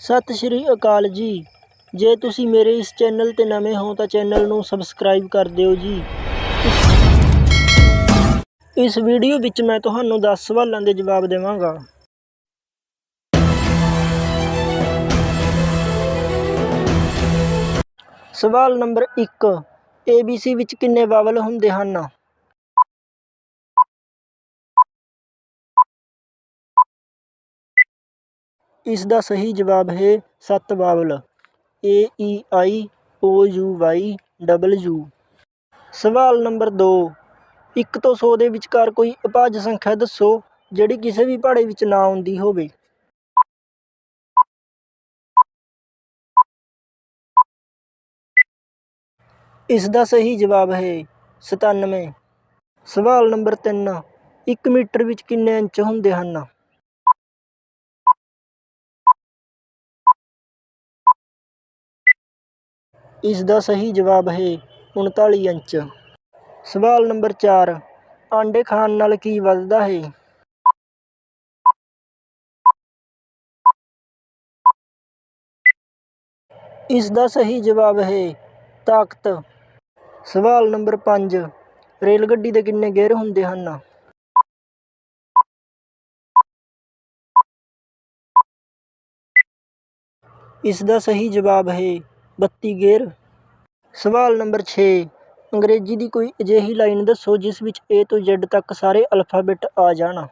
ਸਤਿ ਸ਼੍ਰੀ ਅਕਾਲ ਜੀ। ਜੇ ਤੁਸੀਂ ਮੇਰੇ ਇਸ ਚੈਨਲ ਤੇ ਨਵੇਂ ਹੋ ਤਾਂ ਚੈਨਲ ਨੂੰ ਸਬਸਕ੍ਰਾਈਬ ਕਰ ਦਿਓ ਜੀ। ਇਸ ਵੀਡੀਓ ਵਿੱਚ ਮੈਂ ਤੁਹਾਨੂੰ 10 ਸਵਾਲਾਂ ਦੇ ਜਵਾਬ ਦੇਵਾਂਗਾ। ਸਵਾਲ ਨੰਬਰ 1 ABC ਵਿੱਚ ਕਿੰਨੇ ਵਾਵਲ ਹੁੰਦੇ ਹਨ? ਇਸ ਦਾ ਸਹੀ ਜਵਾਬ ਹੈ 7 vowel E I O U Y W ਸਵਾਲ ਨੰਬਰ 2 1 ਤੋਂ 100 ਦੇ ਵਿਚਕਾਰ ਕੋਈ ਅਪਾਜ ਸੰਖਿਆ ਦੱਸੋ, ਜਿਹੜੀ ਕਿਸੇ ਵੀ ਪਹਾੜੇ ਵਿੱਚ ਨਾ ਆਉਂਦੀ ਹੋਵੇ। ਇਸ ਦਾ ਸਹੀ ਜਵਾਬ ਹੈ 97 ਸਵਾਲ ਨੰਬਰ 3 1 ਮੀਟਰ ਵਿੱਚ ਕਿੰਨੇ ਇੰਚ ਹੁੰਦੇ ਹਨ? ਇਸ ਦਾ ਸਹੀ ਜਵਾਬ ਹੈ 39 ਇੰਚ ਸਵਾਲ ਨੰਬਰ 4 ਆਂਡੇ ਖਾਣ ਨਾਲ ਕੀ ਵੱਧਦਾ ਹੈ? ਇਸ ਦਾ ਸਹੀ ਜਵਾਬ ਹੈ ਤਾਕਤ। ਸਵਾਲ ਨੰਬਰ 5 ਰੇਲ ਗੱਡੀ ਦੇ ਕਿੰਨੇ ਗੇਅਰ ਹੁੰਦੇ ਹਨ? ਇਸ ਦਾ ਸਹੀ ਜਵਾਬ ਹੈ 32 ਗੇਅਰ। ਸਵਾਲ ਨੰਬਰ 6 ਅੰਗਰੇਜ਼ੀ ਦੀ ਕੋਈ ਅਜਿਹੀ ਲਾਈਨ ਦੱਸੋ ਜਿਸ ਵਿੱਚ A ਤੋਂ Z ਤੱਕ ਸਾਰੇ ਅਲਫਾਬੈਟ ਆ ਜਾਣ।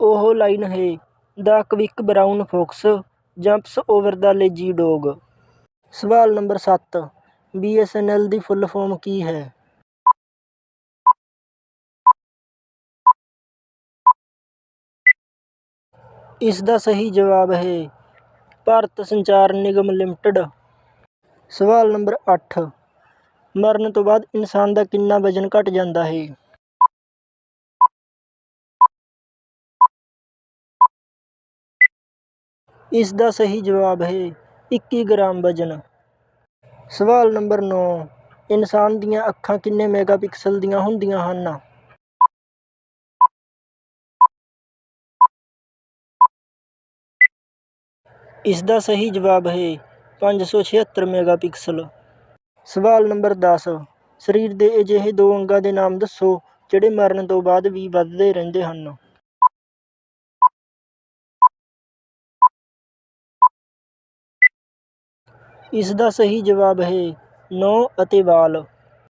ਉਹ ਲਾਈਨ ਹੈ, the quick brown fox, jumps over the lazy dog. ਸਵਾਲ ਨੰਬਰ 7 BSNL ਦੀ ਫੁੱਲ ਫਾਰਮ ਕੀ ਹੈ? ਇਸ ਦਾ ਸਹੀ ਜਵਾਬ ਹੈ ਭਾਰਤ ਸੰਚਾਰ ਨਿਗਮ ਲਿਮਟਿਡ। ਸਵਾਲ ਨੰਬਰ 8 ਮਰਨ ਤੋਂ ਬਾਅਦ ਇਨਸਾਨ ਦਾ ਕਿੰਨਾ ਵਜ਼ਨ ਘਟ ਜਾਂਦਾ ਹੈ? ਇਸ ਦਾ ਸਹੀ ਜਵਾਬ ਹੈ 21 ਗ੍ਰਾਮ ਵਜ਼ਨ। ਸਵਾਲ ਨੰਬਰ 9 ਇਨਸਾਨ ਦੀਆਂ ਅੱਖਾਂ ਕਿੰਨੇ ਮੈਗਾਪਿਕਸਲ ਦੀਆਂ ਹੁੰਦੀਆਂ ਹਨ? ਇਸਦਾ ਸਹੀ ਜਵਾਬ ਹੈ 576 ਮੈਗਾਪਿਕਸਲ। ਸਵਾਲ ਨੰਬਰ 10 ਸਰੀਰ ਦੇ ਅਜਿਹੇ ਦੋ ਅੰਗਾਂ ਦੇ ਨਾਮ ਦੱਸੋ, ਜਿਹੜੇ ਮਰਨ ਤੋਂ ਬਾਅਦ ਵੀ ਵੱਧਦੇ ਰਹਿੰਦੇ ਹਨ। ਇਸ ਦਾ ਸਹੀ ਜਵਾਬ ਹੈ ਨੌ ਅਤੇ ਵਾਲ।